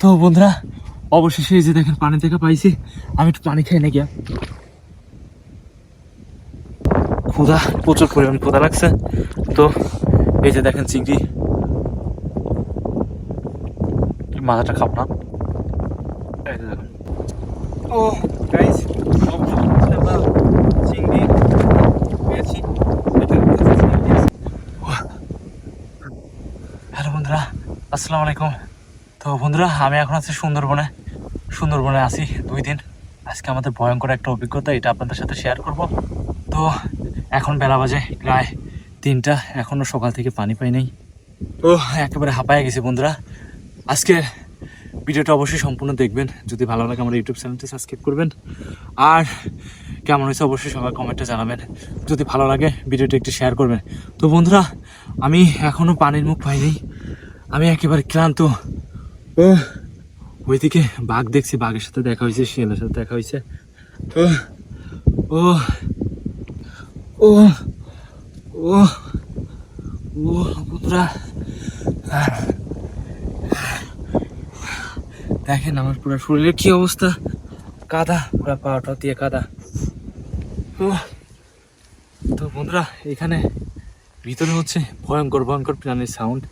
তো বন্ধুরা, অবশেষে এই যে দেখেন পানি থেকে পাইছি। আমি একটু পানি খেয়ে নে গিয়া ক্ষুধা, প্রচুর পরিমাণ ক্ষুধা লাগছে। তো এই যে দেখেন চিংড়ি। মাথাটা খাব না। ও গাইস চিংড়ি পেয়েছি। হ্যালো বন্ধুরা, আসসালামু আলাইকুম। তো বন্ধুরা, আমি এখন আছি সুন্দরবনে। সুন্দরবনে আছি দুই দিন। আজকে আমাদের ভয়ঙ্কর একটা অভিজ্ঞতা, এটা আপনাদের সাথে শেয়ার করব। তো এখন বেলা বাজে প্রায় তিনটা। এখনও সকাল থেকে পানি পাই নাই। ও একেবারে হাঁপায় গেছি বন্ধুরা। আজকে ভিডিওটা অবশ্যই সম্পূর্ণ দেখবেন। যদি ভালো লাগে আমার ইউটিউব চ্যানেলটি সাবস্ক্রাইব করবেন। আর কেমন হয়েছে অবশ্যই সবাই কমেন্টে জানাবেন। যদি ভালো লাগে ভিডিওটি একটু শেয়ার করবেন। তো বন্ধুরা, আমি এখনও পানির মুখ পাইনি। আমি একেবারে ক্লান্ত। ও, ওইদিকে বাঘ দেখছি, বাঘের সাথে দেখা হয়েছে, শিয়ালের সাথে দেখা হয়েছে। ও ও ও ও ও, বন্ধুরা দেখেন আমার পুরো শরীরের কি অবস্থা। কাদা, পুরো পাওয়াটা দিয়ে কাদা। তো বন্ধুরা, এখানে ভিতরে হচ্ছে ভয়ঙ্কর ভয়ঙ্কর প্রাণীর সাউন্ড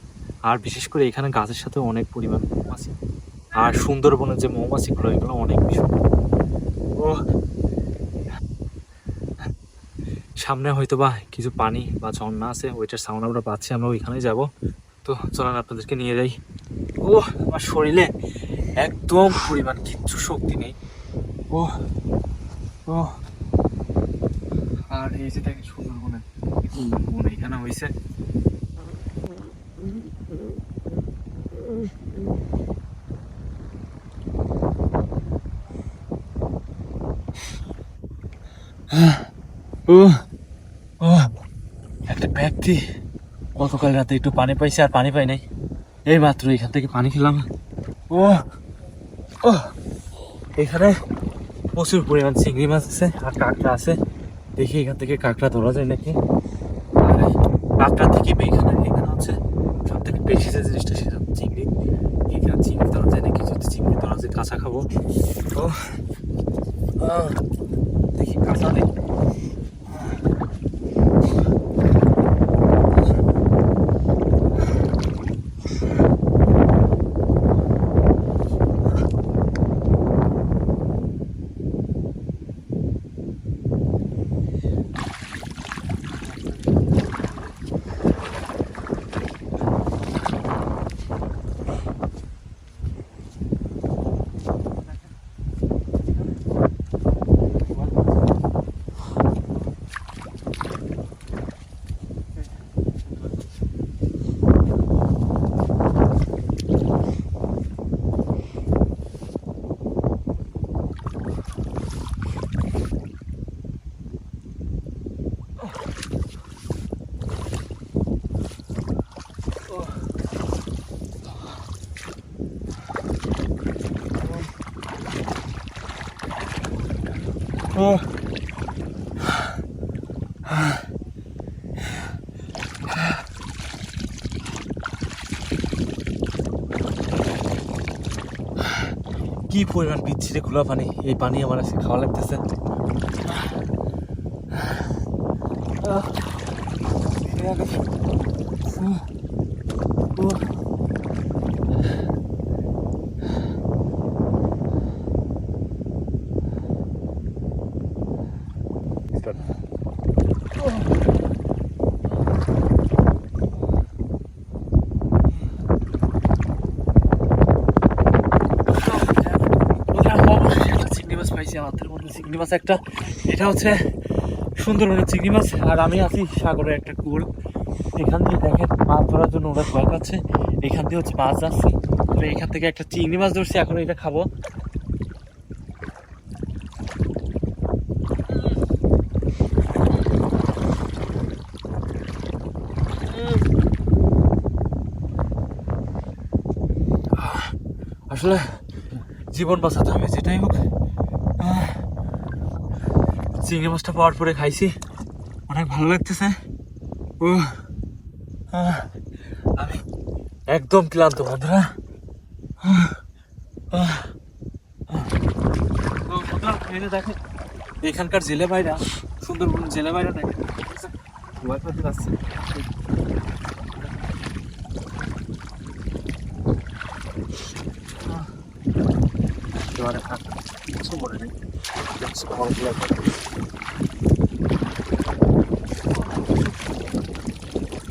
আর বিশেষ করে এখানে গাছের সাথে অনেক পরিমাণ মৌমাছি। আর সুন্দরবনের যে মৌমাছিগুলো, এগুলো অনেক বেশি ও সামনে হয়তো বা কিছু পানি বা ঝর্ণা আছে, ওইটার সাউন্ড আমরা পাচ্ছি, আমরা ওইখানে যাব। তো চলেন আপনাদেরকে নিয়ে যাই। ও আমার শরীরে একদম পরিমাণ কিচ্ছু শক্তি নেই। ও ও আর এই যে দেখেন সুন্দরবনের বন এখানে হয়েছে ও ও একটা ব্যক্তি গতকাল রাতে একটু পানি পাইছে আর পানি পাই নাই। এই মাত্র এখান থেকে পানি খেলাম। ও এখানে প্রচুর পরিমাণ চিংড়ি মাছ আছে আর কাঁকড়া আছে। দেখি এখান থেকে কাঁকড়া ধরা যায় নাকি? আর, কাঁকড়া থেকে এখানে এখানে হচ্ছে সব থেকে বেশি যে জিনিসটা সেটা চিংড়ি। এখানে চিংড়ি ধরা যায় নাকি? যদি চিংড়ি ধরা যায়, কাঁচা খাব। ও দেখি কাঁচা দেখি। ও কি পরিমাণ বিচ্ছিরে খোলা পানি? এই পানি আমার আজকে খাওয়া লাগতেছে ও, ও, অবশেষে একটা চিংড়ি মাছ পাইছি আমার হাতের মধ্যে চিংড়ি মাছ একটা। এটা হচ্ছে সুন্দরবনের চিংড়ি মাছ, আর আমি আছি সাগরের একটা কুল এখান দিয়ে দেখেন, মাছ ধরার জন্য ওরা ভয় পাচ্ছে। এখান দিয়ে হচ্ছে মাছ যাচ্ছে। তো এখান থেকে একটা চিংড়ি মাছ ধরছি, এখন এটা খাব। আসলে জীবন বাঁচাতে হবে, যেটাই হোক। চিংড়ি মাছটা পাওয়ার পরে খাইছি। অনেক ভালো লাগতেছে। ও আমি একদম ক্লান্ত বন্ধুরা। দেখেন, এখানকার জেলে বাইরা সুন্দরবন জেলে বাইরা দেখে যাচ্ছে এবারে থাক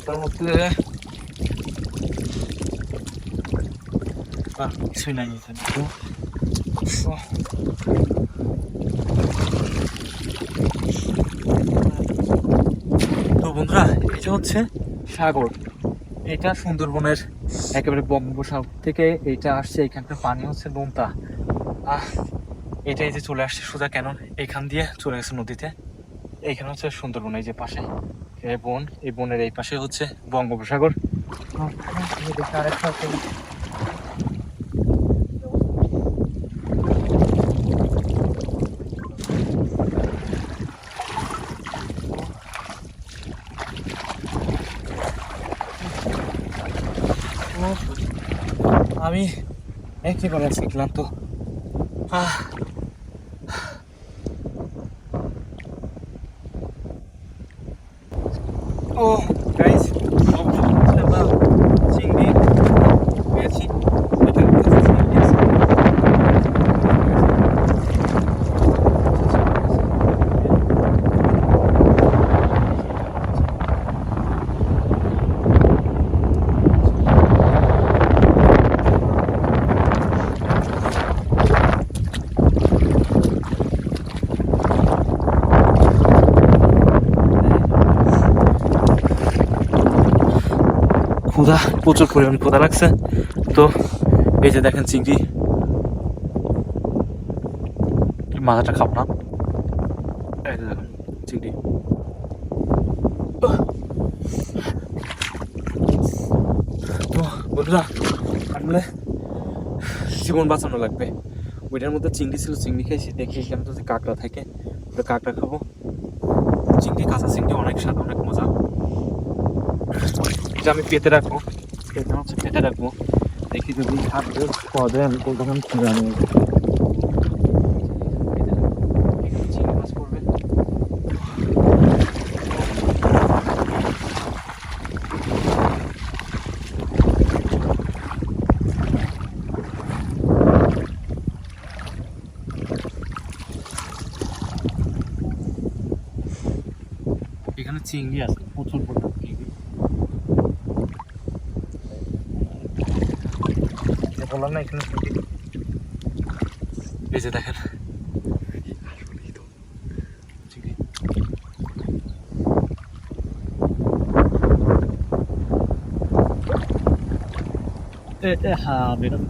তার মধ্যে তো বন্ধুরা, এটা হচ্ছে সাগর। এটা সুন্দরবনের একেবারে বঙ্গোপসাগর থেকে এটা আসছে, এখানকার পানি হচ্ছে নোনতা। আহ এটা এই যে চলে আসছে সোজা কেন এখান দিয়ে চলে গেছে নদীতে। এইখানে হচ্ছে সুন্দরবন, এই যে পাশে। বন, এই বনের এই পাশে হচ্ছে বঙ্গোপসাগর। আমি একেবারে আজকে ক্লান্ত। আহ ও গাইস আমরা চিংড়ি পেয়েছি এটার কাছে চিংড়ি আছে। ক্ষুধা প্রচুর পরিমাণ ক্ষুধা লাগছে। তো, এই যে দেখেন চিংড়ি। মাথাটা খাব না। চিংড়ি। তো, বন্ধুরা, আসলে জীবন বাঁচানো লাগবে। ওইটার মধ্যে চিংড়ি ছিল, চিংড়ি খাইছি দেখি এখানে তো যে কাঁকড়া থাকে, ওটা কাঁকড়া খাব। চিংড়ি, কাঁচা চিংড়ি অনেক স্বাদ, অনেক মজা। এটা আমি পেতে রাখব। এটা হচ্ছে পেতে রাখব। দেখি যদি খাদ্য পাওয়া যায় আমি আনব মাছ পড়বে এখানে চিংড়ি আছে প্রচুর পরিমাণ চিংড়ি বললাম না এখানে এই যে দেখেন। হ্যাঁ বেরোন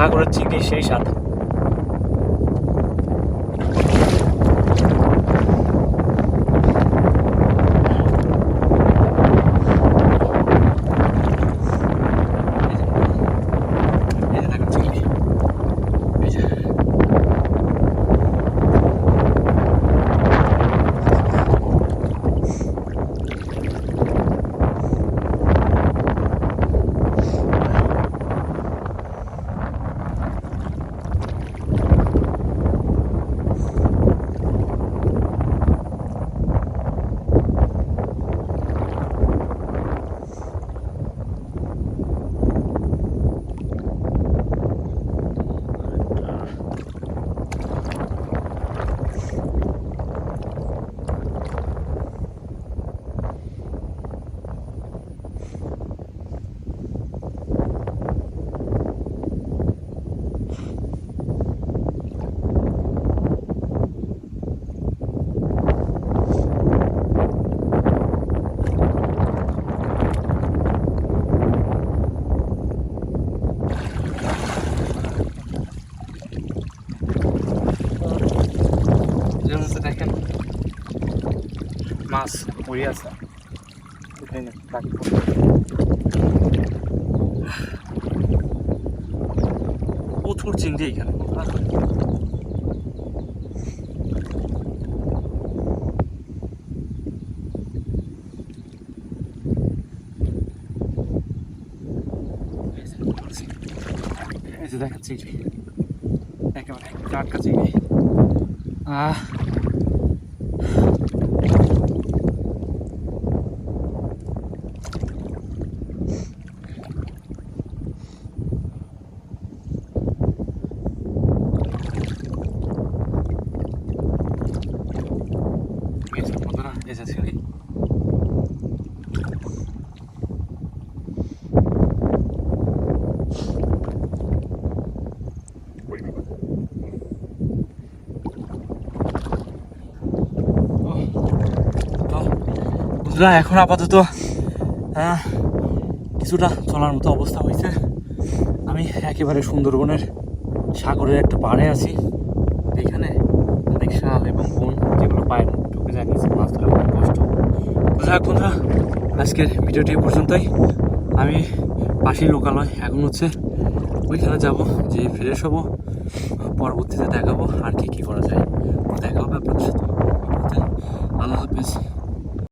সাগরের চিংড়ি সেই স্বাদ এই যে দেখেন চিংড়ি। এই যে। পড়ে আছে। উঠাই না রাখি প্রচুর চিংড়ি এখানে এই যে দেখা চিংড়ি। একেবারে টাটকা চিংড়ি। আহ এই যে বন্ধুরা এই যে চিংড়ি তো বন্ধুরা, এখন আপাতত কিছুটা চলার মতো অবস্থা হয়েছে। আমি একেবারে সুন্দরবনের সাগরের একটা পাড়ে আছি। এখানে অনেক শাল এবং বন যেগুলো পায়ের ঢুকে যায়, নিচে মাছ ধরা খুব কষ্ট। যাক বন্ধুরা, আজকের ভিডিওটি পর্যন্তই। আমি পাশেই লোকালয়, এখন হচ্ছে ওইখানে যাব যে ফ্রেশ হব, পরবর্তীতে দেখাবো আর কি কি করা যায়। দেখা হবে আপনাদের সাথে। আল্লাহ হাফিজ।